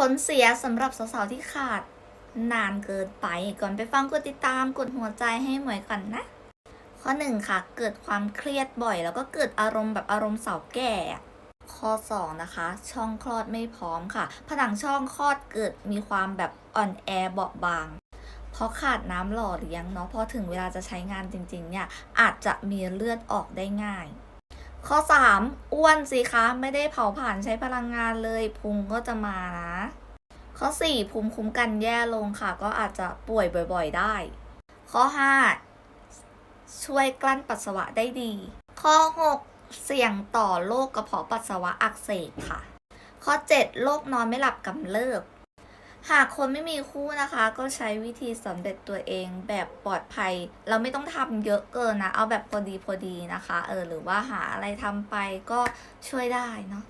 ผลเสียสำหรับสาวๆที่ขาดนานเกินไป ก่อนไปฟังกดติดตามกดหัวใจให้หมวยก่อนนะ ข้อหนึ่งค่ะ เกิดความเครียดบ่อย แล้วก็เกิดอารมณ์แบบอารมณ์สาวแก่ ข้อ 2 นะคะ ช่องคลอดไม่พร้อมค่ะ ผนังช่องคลอดเกิดมีความแบบอ่อนแอเบาบาง เพราะขาดน้ำหล่อเลี้ยงเนาะพอถึงเวลาจะใช้งานจริงๆเนี่ยอาจจะมีเลือดออกได้ง่าย ข้อ 3 อ้วนสิคะ ไม่ได้เผาผ่านใช้พลังงานเลยพุงก็จะมานะ ข้อ 4 ภูมิคุ้มกันแย่ลงค่ะ ก็อาจจะป่วยบ่อยๆได้ ข้อ 5 ช่วยกลั้นปัสสาวะได้ดี ข้อ 6 เสี่ยงต่อโรคกระเพาะปัสสาวะอักเสบค่ะ ข้อ 7 โรคนอนไม่หลับกำเริบ หากคนไม่มีคู่นะคะ ก็ใช้วิธีสำเร็จตัวเองแบบปลอดภัย เราไม่ต้องทำเยอะเกินนะ เอาแบบพอดีพอดีนะคะ เออหรือว่าหาอะไรทำไปก็ช่วยได้เนาะ